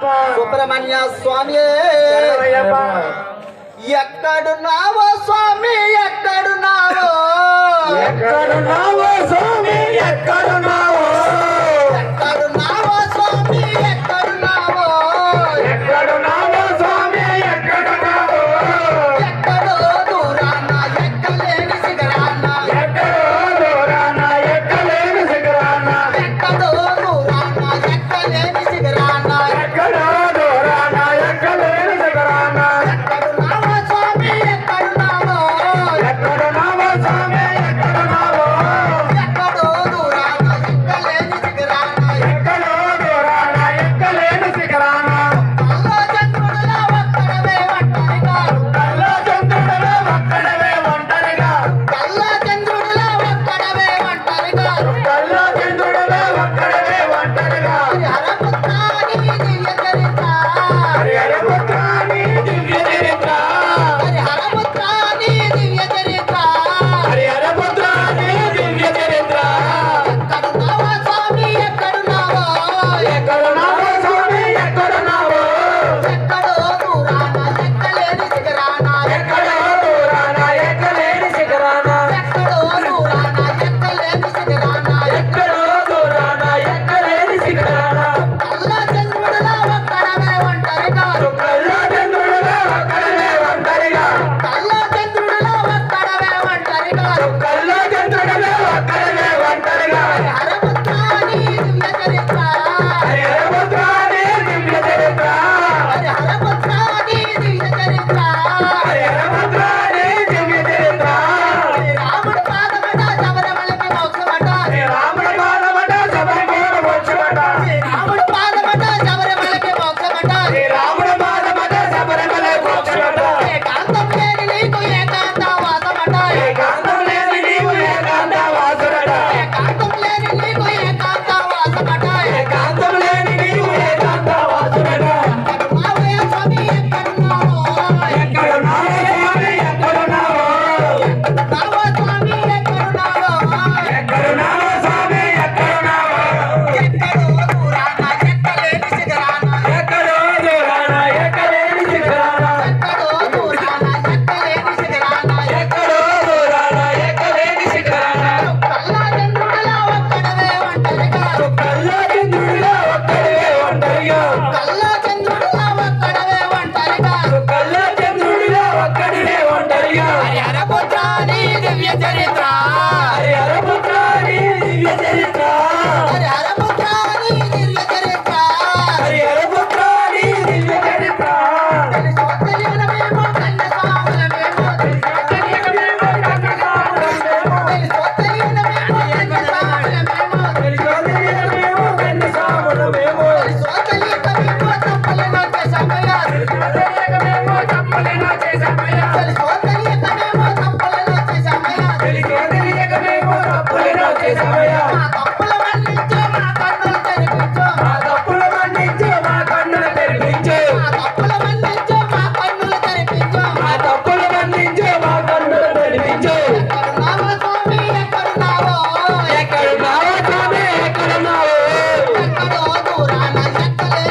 సుబ్రహ్మణ్య స్వామి. ఎక్కడున్నావో స్వామి ఎక్కడున్నావో? ఎక్కడున్నావో స్వామి ఎక్కడున్నావో? ఎక్కడ నావో ఎక్కడ నావో ఎక్కడో దూరాన ఎక్కలే